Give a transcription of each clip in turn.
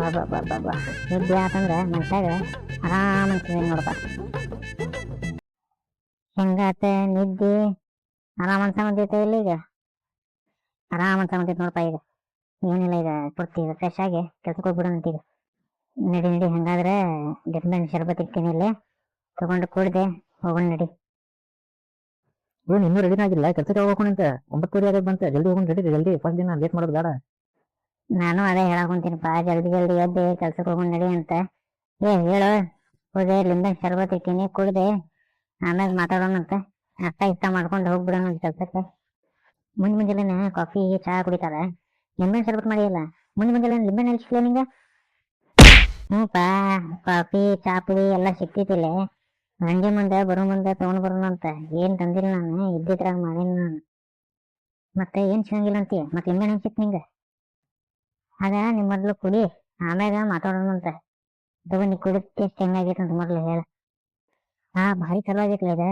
ಬಾಬಾ ನಿದ್ದೆ ಆತಂದ್ರೆ ಮನುಷ್ಯಾಗ ಆರಾಮ ಅನ್ಸ್ತದೆ ನೋಡಪ್ಪ. ಹೆಂಗಾತ ನಿದ್ದೆ? ಆರಾಮ್ ಅನ್ಸಂತೈತೆ ಇಲ್ಲ ಈಗ. ಆರಾಮ್ ಅನ್ಸಂತೈತೆ ನೋಡಪ್ಪ ಈಗ. ಏನಿಲ್ಲ ಈಗ, ಪೂರ್ತಿ ಫ್ರೆಶ್ ಆಗಿ ಕೆಲ್ಸಕ್ಕೆ ಹೋಗ್ಬಿಡೋಣ ಈಗ ನಡಿ ನಡಿ, ಹಂಗಾದ್ರೆ ಡಿಪ್ಮೆಂಟ್ ಶರ್ಬತ್ ಇರ್ತೀನಿ ಇಲ್ಲಿ. ತಗೊಂಡು ಕೂಡಿದೆ ಹೋಗೋಣ ನಡಿ. ಏನು ಇನ್ನೂ ರೆಡಿನ ಆಗಿಲ್ಲ? ಕೆಲಸಕ್ಕೆ ಹೋಗ್ಬೇಕು ಅಂತ? ಒಂಬತ್ತುವರೆ ಆಗೋದು ಬಂತ. ಜಲ್ದಿ ಹೋಗೋಣ ರೆಡಿ ಜಲ್ದಿ. ಫಸ್ಟ್ ದಿನ ಲೇಟ್ ಮಾಡೋದು ಬೇಡ. ನಾನು ಅದೇ ಹೇಳಕೊಂತೀನಿಪ್ಪ ಜಲ್ದಿ ಜಲ್ದಿ ಎದ್ದೆ ಕೆಲ್ಸಕ್ಕೆ ಹೋಗೋಣ ನಡಿ ಅಂತ. ಏ, ಹೇಳು ಹೋದೆ ಲಿಂಬೆ ಶರ್ಬತ್ ಇಟ್ಟಿನಿ, ಕುಡ್ದೆ ಆಮ್ಯಾಗ ಮಾತಾಡೋಣಂತ ಅಷ್ಟ ಇಷ್ಟ ಮಾಡ್ಕೊಂಡು ಹೋಗ್ಬಿಡೋಣ ಕೆಲ್ಸಕ್ಕೆ. ಮುಂಜ್ ಮುಂಜಾನೆ ಕಾಫಿ ಚಹಾ ಕುಡಿತಾರ ಲಿಂಬೆ ಶರ್ಬತ್ ಮಾಡಿಯಲ್ಲ ಮುಂಜ್ ಮುಂಜಾನೆ ಲಿಂಬೆ ನಿಂಗೆ ನಿಂಗ? ಪಾ ಕಾಫಿ ಚಹಾ ಪುಡಿ ಎಲ್ಲ ಸಿಕ್ತಿತ್ತಿಲ್ಲ ಹಂಗೆ ಮುಂದೆ ಬರೋ ಮುಂದೆ ತಗೊಂಡ್ ಬರೋಣ ಅಂತ. ಏನ್ ತಂದಿಲ್ಲ ನಾನು, ಇದ್ದಿದ್ರಾಗ ಮಾಡೀನಿ ನಾನು. ಮತ್ತೆ ಏನ್ ಸಿಗಂಗಿಲ್ಲ ಅಂತೀಯ? ಮತ್ತೆ ಲಿಂಬೆ ಹೆಂಗ್ ನಿಂಗೆ ನಿಂಗ? ಆಗ ನಿಮ್ ಮೊದ್ಲು ಕುಡಿ, ಆಮ್ಯಾಗ ಮಾತಾಡೋಣಂತ ಅಥವಾ ನೀ ಕುಡಿದ ಟೇಸ್ಟ್ ಹೆಂಗಾಗೈತೆ ಅಂತ ಮೊದ್ಲು ಹೇಳ. ಹಾ ಭಾರಿ ಚಲೋ ಆಗೈತ್ಲ ಇದು.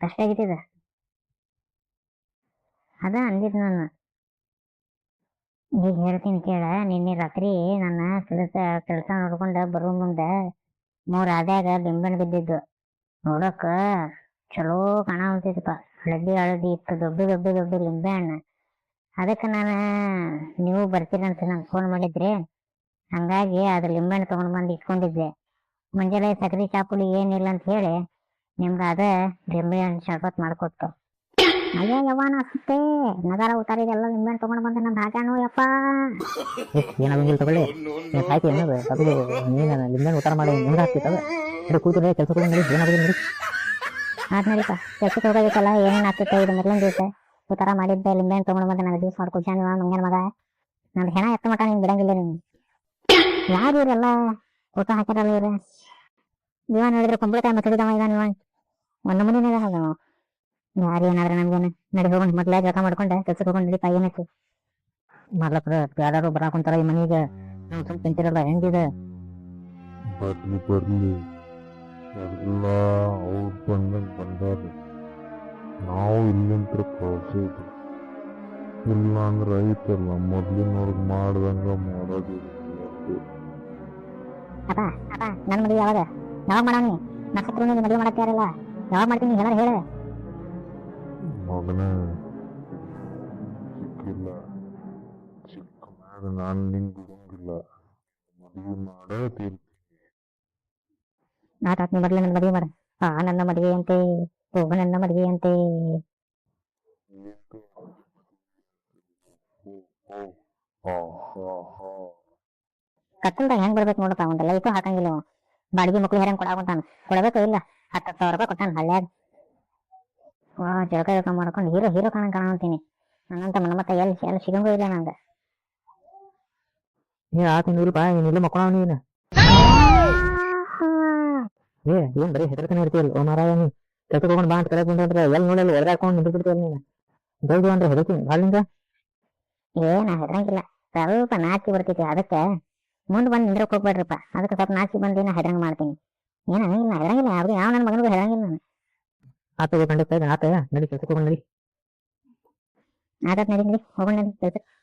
ಕಷ್ಟ ಆಗೈತಿ ಇದು. ಅದ ಅಂದಿದ್ ನಾನು. ಈಗ ಹೇಳ್ತೀನಿ ಕೇಳ, ನಿನ್ನೆ ರಾತ್ರಿ ನನ್ನ ಕೆಲಸ ಕೆಲಸ ನೋಡ್ಕೊಂಡು ಬರೋ ಮುಂದೆ ಮೂರು ಆದ್ಯಾಗ ಲಿಂಬೆಹಣ್ಣು ಬಿದ್ದಿದ್ದು. ನೋಡಕ್ಕ ಚಲೋ ಕಾಣಾವಂತೈತಪ್ಪ ಹಳದಿ ಹಳದಿ ಇತ್ತು, ದೊಡ್ಡ ದೊಡ್ಡ ದೊಡ್ಡ ಲಿಂಬೆ ಹಣ್ಣು ಅದಕ್ಕೆ ನಾನು ನೀವು ಬರ್ತೀರಂತ ನಂಗೆ ಫೋನ್ ಮಾಡಿದ್ರಿ ಹಂಗಾಗಿ ಅದ್ರ ಲಿಂಬೆಹಣ್ಣು ತೊಗೊಂಡು ಬಂದು ಇಟ್ಕೊಂಡಿದ್ದೆ. ಮುಂಜಾನೆ ಸಕ್ರಿ ಚಾಪುಡಿ ಏನಿಲ್ಲ ಅಂತ ಹೇಳಿ ನಿಮ್ಗೆ ಅದ ಲಿಂಬೆಹಣ್ಣು ಶರ್ಬತ್ ಮಾಡ್ಕೊಟ್ಟು. ಅಯ್ಯೋ ಯವ್ವಾನ ಅಷ್ಟೇ ನಗರ ಉತ್ತಾರಿದೆಲ್ಲ ಲಿಂಬೆಹಣ್ಣು ತೊಗೊಂಡು ಬಂದು ನಾನು ಹಾಕ್ಯಾನು ಯಪ್ಪ. ಏನಾಗಂಗಿಲ್ಲ ತಗೊಳ್ಳಿ ನೀವು ಸಾಯ್ತಿ ಅನ್ನೋದು ಅದು ನೀನು ಲಿಂಬೆ ಊಟ ಮಾಡಿ ನಿಮ್ಗೆ ಹಾಕ್ತಿತ್ತದ ಇದು ಕೂತು ಕೆಲಸ ಕೂಡ ನೋಡಿ ಏನಾಗೋದು ನೋಡಿ. ಆದ್ಮೇಲೆ ಕೆಲಸ ಹೋಗೋದಕ್ಕೆಲ್ಲ ಏನೇನು ಆಗ್ತಿತ್ತು ಇದು ಮೊದಲೊಂದು ದಿವಸ? ಊಟಾರ ಮಾಡಿದ್ದೆ ಲಿಂಬೆನ್ ತಗೊಂಡ್ ಮತ್ತೆ ನನಗೆ ಜ್ಯೂಸ್ ಮಾಡ್ಕೊಡ್ಸಾನ ಮಂಗನ ಮಗ? ನನ್ ಹೆಣ ಎತ್ತ ಮಟ ನೀನು ಬಿಡಂಗಿಲ್ಲ ನೀನು ಯಾರು ಇವರೆಲ್ಲ ಫೋಟೋ ಹಾಕಿರಲ್ಲ ಇವ್ರೆ? ಇವ ನೋಡಿದ್ರೆ ಕುಂಬಳಕಾಯಿ ಮತ್ತಡಿದವ ಇದಾನ ಇವ ಒಂದು ಮುಂದಿನ ಅದಾವ ಯಾರು ಏನಾದ್ರೆ ನಮ್ಗೇನು ನಡಿ ಹೋಗೋಣ ಮೊದ್ಲೇ ಜಳಕ ಮಾಡ್ಕೊಂಡೆ ಕೆಲ್ಸಕ್ಕೆ ಹೋಗೋಣ ನಡಿ ಪಾ ಏನೈತಿ ಮಾಡ್ಲಪ್ಪ ಯಾರು ಬರಾಕೊಂತಾರ ಈ ಮನೆಗೆ? ನಾವು ಸುಮ್ ತಿಂತಿರಲ್ಲ ಹೆಂಗಿದೆ? ಬರ್ಲಿ ಬರ್ಲಿ. ಎಲ್ಲ ಅವ್ರು ಬಂದಂಗೆ ಬಂದಾರ ನಾವು ಇಲ್ಲಿಂತ್ರ ಕಳ್ಸೋದು. ಇಲ್ಲ ಅಂದ್ರೆ ಐತಲ್ಲ ಮೊದ್ಲಿನವ್ರಿಗೆ ಮಾಡ್ದಂಗ ಮಾಡೋದಿಲ್ಲ ಅಪ್ಪ ಅಪ್ಪ ನನ್ನ ಮದುವೆ ಯಾವಾಗ? ಯಾವಾಗ ನಕ್ಷತ್ರ ಮದುವೆ ಮಾಡಕ್ಕೆ ಯಾರಿಲ್ಲ. ಯಾವಾಗ ಮಾಡ್ತೀನಿ ಏನಾರು ಹೇಳ ಮಗನೇ ಸಿಕ್ಕಿಲ್ಲ. ಸಿಕ್ಕ ಮ್ಯಾಗ ನಾನು ನಿಂಗೆ ಬಿಡಂಗಿಲ್ಲ ಮದುವೆ ಮಾಡೇ ತೀರ್ತೀನಿ ಆತಾತ್ ನೀ ಮೊದಲು ನನ್ನ ಮದುವೆ ಮಾಡ. ಆ ನನ್ನ ಮದುವೆ ಅಂತೆ ಓ ನನ್ನ ಮದುವೆ ಅಂತೆ ನಿಂದು ಓ ಓ ಹಾ ಹಾ ಹಾ ಕತ್ತಲ್ದಾಗ ಹೆಂಗ್ ಬರ್ಬೇಕು ನೋಡಪ್ಪ ಒಂದು ಲೈಟು ಹಾಕಂಗಿಲ್ಲ ಬಾಡಿಗೆ ಮಕ್ಳು ಹೆರಂಗ್ ಕೊಡಾಕೊಂತಾನ ಕೊಡಬೇಕು ಇಲ್ಲ? ಹತ್ತು ಸಾವಿರ ರೂಪಾಯಿ ಕೊಟ್ಟಾನ ಹಳ್ಳ್ಯಾಗ ವಾ ಜಳಕ ಜಳಕ ಮಾಡ್ಕೊಂಡು ಹೀರೋ ಹೀರೋ ಕಾಣಂಗ್ ಕಾಣಂತೀನಿ. ನನ್ನಂತ ಮನ ಮತ್ತೆ ಎಲ್ಲಿ ಎಲ್ಲಿ ಸಿಗಂಗೂ ಇಲ್ಲ ನಂಗೆ. ಏ ಆ ತಿಂಗಳು ಬಾ ಏನಿಲ್ಲ ಮಕ್ಕಳ ನೀನು. ಏ ಏನ್ ಬರೀ ಹೆದರ್ತಾನೆ ಇರ್ತೀಯಲ್ಲ ಓ ಮಾರಾಯ ನೀ ಹೋಗೋಣ ಬಾ ಅಂತ ಎಲ್ಲಿ ಬಂದ್ರೆ ಎಲ್ಲಿ ನೋಡಲ್ಲ ಹಾಕೊಂಡು ನಿಂತು ಬಿಡ್ತೀಯಲ್ಲ ನೀನು. ಜಲ್ದಿ ಅಂದ್ರೆ ಹೆದರ್ತೀನಿ. ಏ ಏನ ಹೆದರಂಗಿಲ್ಲ. ಸ್ವಲ್ಪ ನಾಚಿ ಬರ್ತೈತಿ ಅದಕ್ಕೆ? ಮುಂದೆ ಬಂದು ನಿಂದ್ರಕ್ ಹೋಗ್ಬೇಡ್ರಪ್ಪ. ಅದಕ್ಕೆ ಸ್ವಲ್ಪ ನಾಚಿ ಬಂದು ಹೆದ್ರಂಗ್ ಮಾಡ್ತೀನಿ. ಏನ ಹಂಗಿಲ್ಲ ಹೆದರಂಗಿಲ್ಲ. ಯಾವ್ದು ಯಾವ ನನ್ನ ಮಗನಿಗೂ ಹೆದರಂಗಿಲ್ಲ ನಾನು. ಆತ ಕಂಡಕ್ಟ ಆತ ನಡಿ ಕೆಲ್ಸಕ್ಕೆ ಹೋಗೋಣ ನಡಿ. ಆತ ನಡಿ ನಡಿ. ಹೋಗೋಣ ನಡಿ ಕೆಲ್ಸಕ್ಕೆ